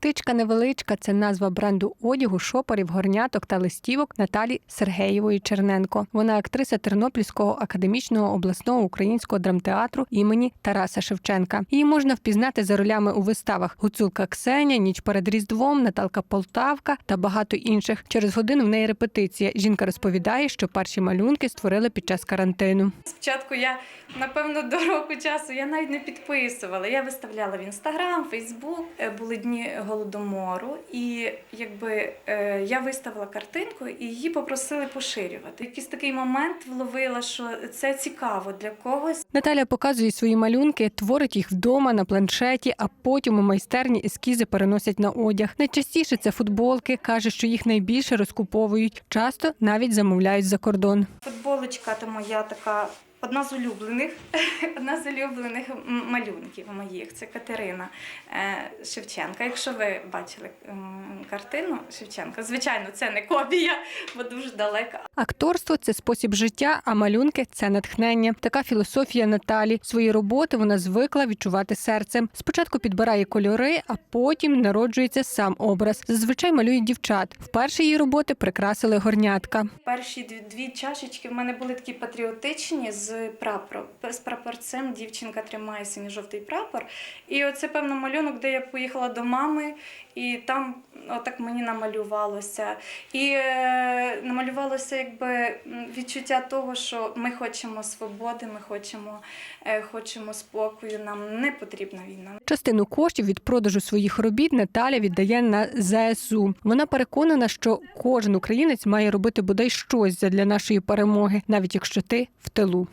Птичка невеличка це назва бренду одягу, шопорів, горняток та листівок Наталі Сергеєвої Черненко. Вона актриса Тернопільського академічного обласного українського драмтеатру імені Тараса Шевченка. Її можна впізнати за ролями у виставах Гуцулка Ксеня, Ніч перед Різдвом, Наталка Полтавка та багато інших. Через годину в неї репетиція. Жінка розповідає, що перші малюнки створили під час карантину. Спочатку я, напевно, до року часу я навіть не підписувала. Я виставляла в інстаграм, Фейсбук. Були дні голодомору, і якби е, я виставила картинку і її попросили поширювати. Якийсь такий момент вловила, що це цікаво для когось. Наталя показує свої малюнки, творить їх вдома на планшеті, а потім у майстерні ескізи переносять на одяг. Найчастіше це футболки. каже, що їх найбільше розкуповують. Часто навіть замовляють за кордон. Футболочка то моя така. Одна з улюблених, одна з улюблених малюнків моїх це Катерина е, Шевченка. Якщо ви бачили картину Шевченка, звичайно, це не копія, бо дуже далека. Акторство це спосіб життя, а малюнки це натхнення. Така філософія Наталі. Свої роботи вона звикла відчувати серцем. Спочатку підбирає кольори, а потім народжується сам образ. Зазвичай малює дівчат. Вперше її роботи прикрасили горнятка. Перші дві, дві чашечки в мене були такі патріотичні з прапором. З прапорцем дівчинка тримає синьо-жовтий прапор. І оце певно малюнок, де я поїхала до мами, і там отак мені намалювалося. І е, намалювалося якби відчуття того, що ми хочемо свободи, ми хочемо, е, хочемо спокою. Нам не потрібна війна. Частину коштів від продажу своїх робіт Наталя віддає на ЗСУ. Вона переконана, що кожен українець має робити бодай щось для нашої перемоги, навіть якщо ти в тилу.